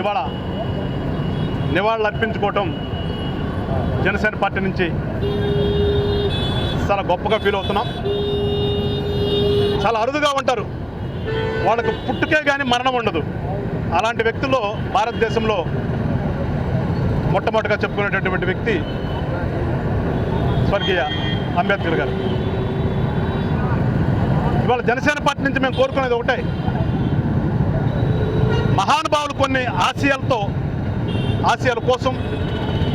ఇవాళ నివాళులు అర్పించుకోవటం జనసేన పార్టీ నుంచి చాలా గొప్పగా ఫీల్ అవుతున్నాం. చాలా అరుదుగా ఉంటారు. వాళ్ళకు పుట్టుకే కానీ మరణం ఉండదు. అలాంటి వ్యక్తుల్లో భారతదేశంలో మొట్టమొదటిగా చెప్పుకునేటటువంటి వ్యక్తి స్వర్గీయ అంబేద్కర్ గారు. ఇవాళ జనసేన పార్టీ నుంచి మేము కోరుకునేది ఒకటే. మహానుభావులు కొన్ని ఆశయాలతో ఆశయాల కోసం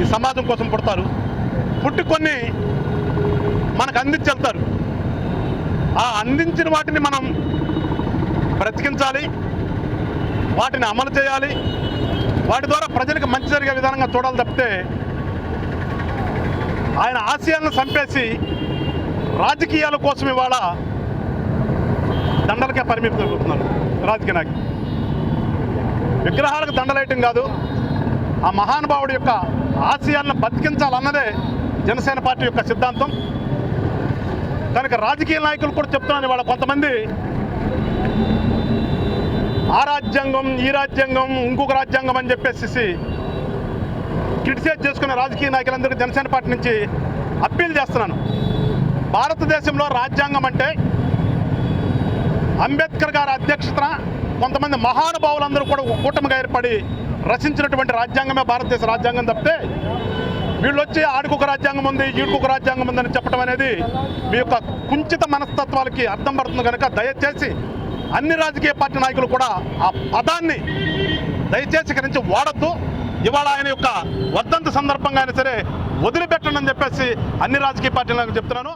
ఈ సమాజం కోసం పుడతారు. పుట్టి కొన్ని మనకు అందించి వెళ్తారు. ఆ అందించిన వాటిని మనం బ్రతికించాలి. వాటిని అమలు చేయాలి. వాటి ద్వారా ప్రజలకు మంచి జరిగే విధానంగా చూడాలి తప్పితే ఆయన ఆశయాలను చంపేసి రాజకీయాల కోసం ఇవాళ దండలకే పరిమితం అవుతున్నారు రాజకీయ నాయకులు. విగ్రహాలకు దండలేయటం కాదు. ఆ మహానుభావుడి యొక్క ఆశయాలను బతికించాలన్నదే జనసేన పార్టీ యొక్క సిద్ధాంతం. కనుక రాజకీయ నాయకులు కూడా చెప్తున్నాను ఇవాళ కొంతమంది. ఆ రాజ్యాంగం ఈ రాజ్యాంగం ఇంకొక రాజ్యాంగం అని చెప్పేసి క్రిటిసైజ్ చేసుకున్న రాజకీయ నాయకులందరికీ జనసేన పార్టీ నుంచి అప్పీల్ చేస్తున్నాను. భారతదేశంలో రాజ్యాంగం అంటే అంబేద్కర్ గారి అధ్యక్షతన కొంతమంది మహానుభావులందరూ కూడా కూటమిగా ఏర్పడి రచించినటువంటి రాజ్యాంగమే భారతదేశ రాజ్యాంగం తప్పితే వీళ్ళు వచ్చి ఆడికొక రాజ్యాంగం ఉంది ఈడికొక రాజ్యాంగం ఉందని చెప్పడం అనేది మీ యొక్క కుంచిత మనస్తత్వాలకి అర్థం పడుతుంది కనుక దయచేసి అన్ని రాజకీయ పార్టీ నాయకులు కూడా ఆ పదాన్ని దయచేసి ఇక్కడి నుంచి వాడద్దు. ఇవాళ ఆయన యొక్క వర్ధంతి సందర్భంగా అయినా సరే వదిలిపెట్టండి అని చెప్పేసి అన్ని రాజకీయ పార్టీలకు చెప్తున్నాను.